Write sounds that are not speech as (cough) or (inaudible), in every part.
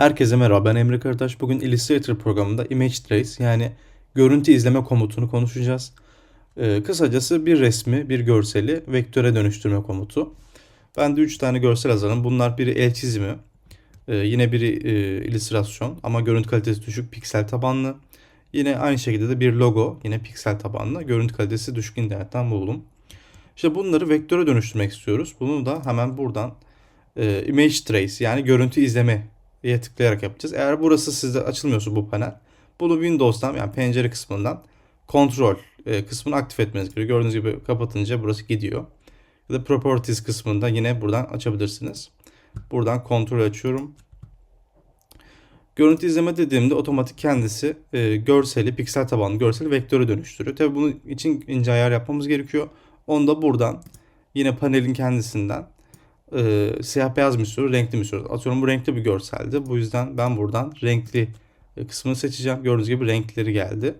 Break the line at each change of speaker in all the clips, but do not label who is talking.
Herkese merhaba ben Emre Karataş. Bugün Illustrator programında Image Trace yani görüntü izleme komutunu konuşacağız. Ee, kısacası bir resmi, bir görseli vektöre dönüştürme komutu. Ben de 3 tane görsel hazırladım. Bunlar biri el çizimi, e, yine biri e, illüstrasyon ama görüntü kalitesi düşük piksel tabanlı. Yine aynı şekilde de bir logo yine piksel tabanlı görüntü kalitesi düşük internetten buldum. İşte bunları vektöre dönüştürmek istiyoruz. Bunu da hemen buradan e, Image Trace yani görüntü izleme diye tıklayarak yapacağız. Eğer burası sizde açılmıyorsa bu panel bunu Windows'tan yani pencere kısmından kontrol e, kısmını aktif etmeniz gerekiyor. Gördüğünüz gibi kapatınca burası gidiyor. Ya da Properties kısmında yine buradan açabilirsiniz. Buradan kontrol açıyorum. Görüntü izleme dediğimde otomatik kendisi e, görseli, piksel tabanlı görseli vektöre dönüştürüyor. Tabi bunun için ince ayar yapmamız gerekiyor. Onu da buradan yine panelin kendisinden e, siyah beyaz mı istiyoruz, renkli mi istiyoruz? Atıyorum bu renkli bir görseldi. Bu yüzden ben buradan renkli e, kısmını seçeceğim. Gördüğünüz gibi renkleri geldi.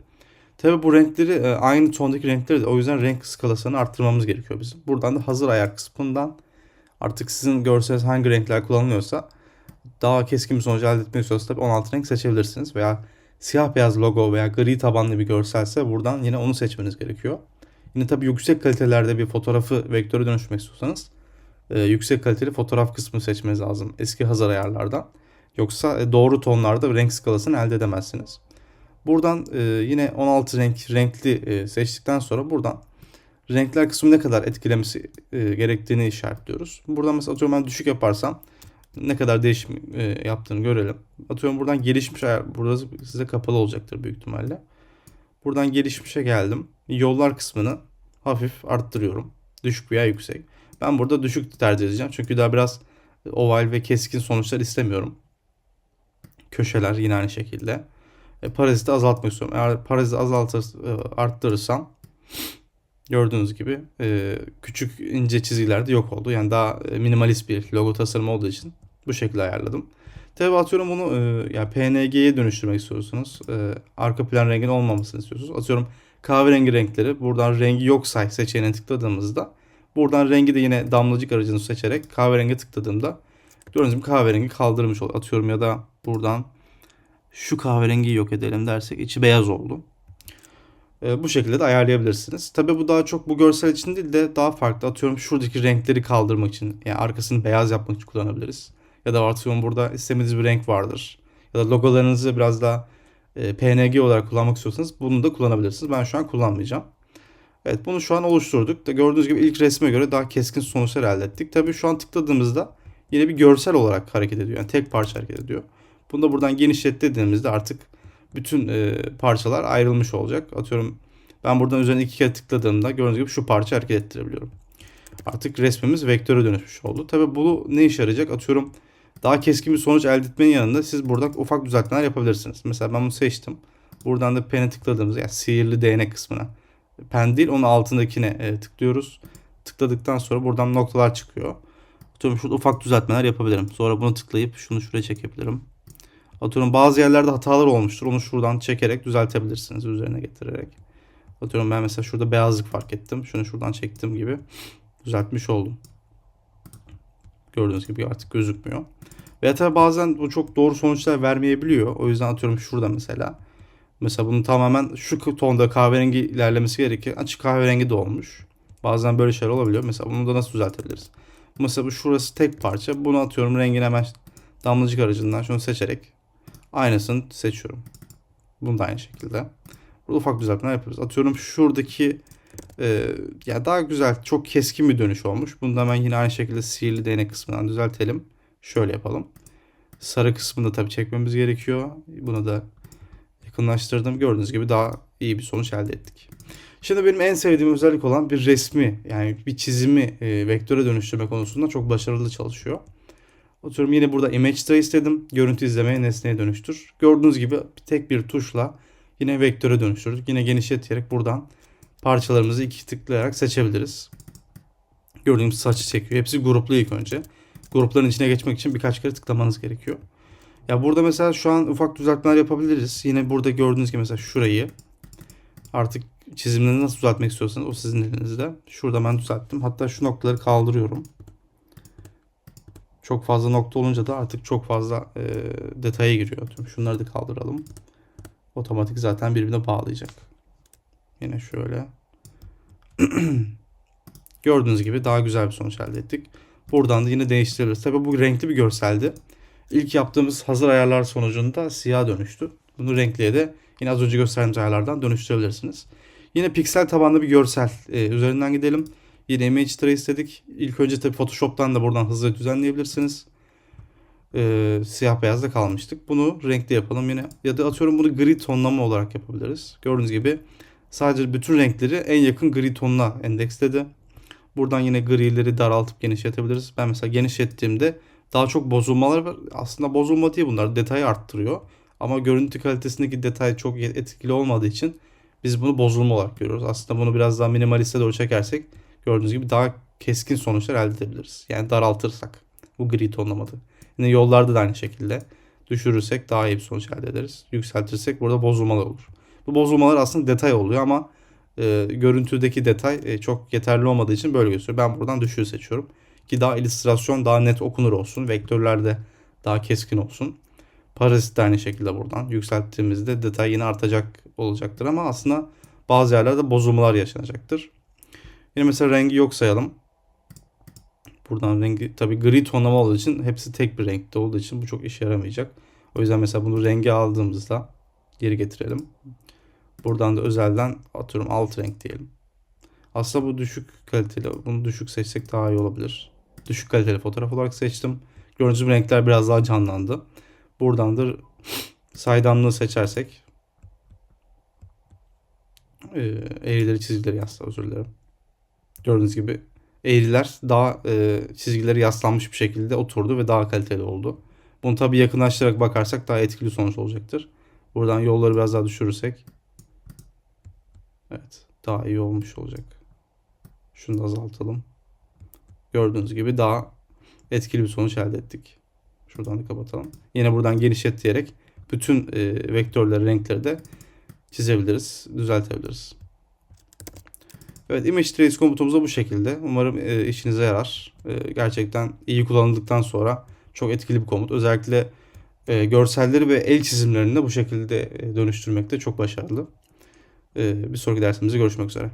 Tabi bu renkleri e, aynı tondaki renkleri de o yüzden renk skalasını arttırmamız gerekiyor bizim. Buradan da hazır ayar kısmından artık sizin görseliniz hangi renkler kullanılıyorsa daha keskin bir sonuç elde etmek istiyorsanız tabi 16 renk seçebilirsiniz. Veya siyah beyaz logo veya gri tabanlı bir görselse buradan yine onu seçmeniz gerekiyor. Yine tabi yüksek kalitelerde bir fotoğrafı vektöre dönüştürmek istiyorsanız e, yüksek kaliteli fotoğraf kısmını seçmeniz lazım eski hazır ayarlardan. Yoksa e, doğru tonlarda renk skalasını elde edemezsiniz. Buradan e, yine 16 renk renkli e, seçtikten sonra buradan renkler kısmı ne kadar etkilemesi e, gerektiğini işaretliyoruz. Buradan mesela atıyorum ben düşük yaparsam ne kadar değişim e, yaptığını görelim. Atıyorum buradan gelişmiş ayar burada size kapalı olacaktır büyük ihtimalle. Buradan gelişmişe geldim. Yollar kısmını hafif arttırıyorum. Düşük veya yüksek. Ben burada düşük tercih edeceğim. Çünkü daha biraz oval ve keskin sonuçlar istemiyorum. Köşeler yine aynı şekilde. E, paraziti azaltmak istiyorum. Eğer paraziti azaltır, e, arttırırsam gördüğünüz gibi e, küçük ince çizgiler de yok oldu. Yani daha e, minimalist bir logo tasarımı olduğu için bu şekilde ayarladım. Tabi atıyorum bunu e, yani PNG'ye dönüştürmek istiyorsunuz. E, arka plan rengin olmamasını istiyorsunuz. Atıyorum kahverengi renkleri buradan rengi yok say seçeneğine tıkladığımızda buradan rengi de yine damlacık aracını seçerek kahverengi tıkladığımda gördüğünüz gibi kahverengi kaldırmış oluyor. Atıyorum ya da buradan şu kahverengiyi yok edelim dersek içi beyaz oldu. E, bu şekilde de ayarlayabilirsiniz. Tabi bu daha çok bu görsel için değil de daha farklı. Atıyorum şuradaki renkleri kaldırmak için yani arkasını beyaz yapmak için kullanabiliriz. Ya da atıyorum burada istemediğiniz bir renk vardır. Ya da logolarınızı biraz daha e, PNG olarak kullanmak istiyorsanız bunu da kullanabilirsiniz. Ben şu an kullanmayacağım. Evet bunu şu an oluşturduk. Da gördüğünüz gibi ilk resme göre daha keskin sonuçlar elde ettik. Tabii şu an tıkladığımızda yine bir görsel olarak hareket ediyor. Yani tek parça hareket ediyor. Bunu da buradan genişlet dediğimizde artık bütün e, parçalar ayrılmış olacak. Atıyorum ben buradan üzerine iki kere tıkladığımda gördüğünüz gibi şu parça hareket ettirebiliyorum. Artık resmimiz vektöre dönüşmüş oldu. Tabi bu ne işe yarayacak? Atıyorum daha keskin bir sonuç elde etmenin yanında siz buradan ufak düzeltmeler yapabilirsiniz. Mesela ben bunu seçtim. Buradan da pen'e tıkladığımızda yani sihirli değnek kısmına. Pen değil onun altındakine e, tıklıyoruz. Tıkladıktan sonra buradan noktalar çıkıyor. Atıyorum şurada ufak düzeltmeler yapabilirim. Sonra bunu tıklayıp şunu şuraya çekebilirim. Atıyorum bazı yerlerde hatalar olmuştur. Onu şuradan çekerek düzeltebilirsiniz üzerine getirerek. Atıyorum ben mesela şurada beyazlık fark ettim. Şunu şuradan çektim gibi düzeltmiş oldum. Gördüğünüz gibi artık gözükmüyor. Ve tabi bazen bu çok doğru sonuçlar vermeyebiliyor. O yüzden atıyorum şurada mesela. Mesela bunu tamamen şu tonda kahverengi ilerlemesi gerekir. Açık kahverengi de olmuş. Bazen böyle şeyler olabiliyor. Mesela bunu da nasıl düzeltebiliriz? Mesela bu şurası tek parça. Bunu atıyorum rengini hemen damlacık aracından şunu seçerek aynısını seçiyorum. Bunu da aynı şekilde. Burada ufak düzeltmeler yapıyoruz. Atıyorum şuradaki e, ya daha güzel, çok keskin bir dönüş olmuş. Bunu da hemen yine aynı şekilde sihirli değnek kısmından düzeltelim. Şöyle yapalım. Sarı kısmını da tabii çekmemiz gerekiyor. Bunu da yakınlaştırdım. Gördüğünüz gibi daha iyi bir sonuç elde ettik. Şimdi benim en sevdiğim özellik olan bir resmi yani bir çizimi e, vektöre dönüştürme konusunda çok başarılı çalışıyor. Oturum yine burada image trace dedim. Görüntü izlemeye nesneye dönüştür. Gördüğünüz gibi tek bir tuşla yine vektöre dönüştürdük. Yine genişleterek buradan parçalarımızı iki tıklayarak seçebiliriz. Gördüğünüz saçı çekiyor. Hepsi gruplu ilk önce. Grupların içine geçmek için birkaç kere tıklamanız gerekiyor. Ya burada mesela şu an ufak düzeltmeler yapabiliriz. Yine burada gördüğünüz gibi mesela şurayı artık çizimleri nasıl düzeltmek istiyorsanız o sizin elinizde. Şurada ben düzelttim. Hatta şu noktaları kaldırıyorum. Çok fazla nokta olunca da artık çok fazla e, detaya giriyor. Tüm şunları da kaldıralım. Otomatik zaten birbirine bağlayacak. Yine şöyle. (clears throat) Gördüğünüz gibi daha güzel bir sonuç elde ettik. Buradan da yine değiştirebiliriz. Tabii bu renkli bir görseldi. İlk yaptığımız hazır ayarlar sonucunda siyah dönüştü. Bunu renkliye de yine az önce gösterdiğimiz ayarlardan dönüştürebilirsiniz. Yine piksel tabanlı bir görsel e, üzerinden gidelim. Yine image trace dedik. İlk önce tabii Photoshop'tan da buradan hızlı düzenleyebilirsiniz. E, siyah beyazda kalmıştık. Bunu renkli yapalım yine. Ya da atıyorum bunu gri tonlama olarak yapabiliriz. Gördüğünüz gibi sadece bütün renkleri en yakın gri tonuna endeksledi. Buradan yine grileri daraltıp genişletebiliriz. Ben mesela genişlettiğimde daha çok bozulmalar var. Aslında bozulma değil bunlar. Detayı arttırıyor. Ama görüntü kalitesindeki detay çok etkili olmadığı için biz bunu bozulma olarak görüyoruz. Aslında bunu biraz daha minimaliste doğru çekersek gördüğünüz gibi daha keskin sonuçlar elde edebiliriz. Yani daraltırsak bu gri tonlamada. Yine yollarda da aynı şekilde düşürürsek daha iyi bir sonuç elde ederiz. Yükseltirsek burada bozulmalar olur. Bu bozulmalar aslında detay oluyor ama e, görüntüdeki detay e, çok yeterli olmadığı için böyle gösteriyor. Ben buradan düşüğü seçiyorum. Ki daha illüstrasyon daha net okunur olsun. Vektörlerde daha keskin olsun. Parazit de aynı şekilde buradan yükselttiğimizde detay yine artacak olacaktır ama aslında bazı yerlerde bozulmalar yaşanacaktır. Yine mesela rengi yok sayalım. Buradan rengi tabi gri tonlama olduğu için hepsi tek bir renkte olduğu için bu çok işe yaramayacak. O yüzden mesela bunu rengi aldığımızda geri getirelim. Buradan da özelden atıyorum alt renk diyelim. Aslında bu düşük kaliteli. Bunu düşük seçsek daha iyi olabilir. Düşük kaliteli fotoğraf olarak seçtim. Gördüğünüz gibi renkler biraz daha canlandı. Buradan da saydamlığı seçersek e, eğrileri çizgileri yasla özür dilerim. Gördüğünüz gibi eğriler daha e, çizgileri yaslanmış bir şekilde oturdu ve daha kaliteli oldu. Bunu tabi yakınlaştırarak bakarsak daha etkili sonuç olacaktır. Buradan yolları biraz daha düşürürsek evet daha iyi olmuş olacak. Şunu da azaltalım. Gördüğünüz gibi daha etkili bir sonuç elde ettik. Şuradan da kapatalım. Yine buradan genişlet diyerek bütün e, vektörleri, renkleri de çizebiliriz, düzeltebiliriz. Evet, Image Trace komutumuz bu şekilde. Umarım e, işinize yarar. E, gerçekten iyi kullanıldıktan sonra çok etkili bir komut. Özellikle e, görselleri ve el çizimlerini de bu şekilde e, dönüştürmekte çok başarılı. E, bir sonraki dersimizde görüşmek üzere.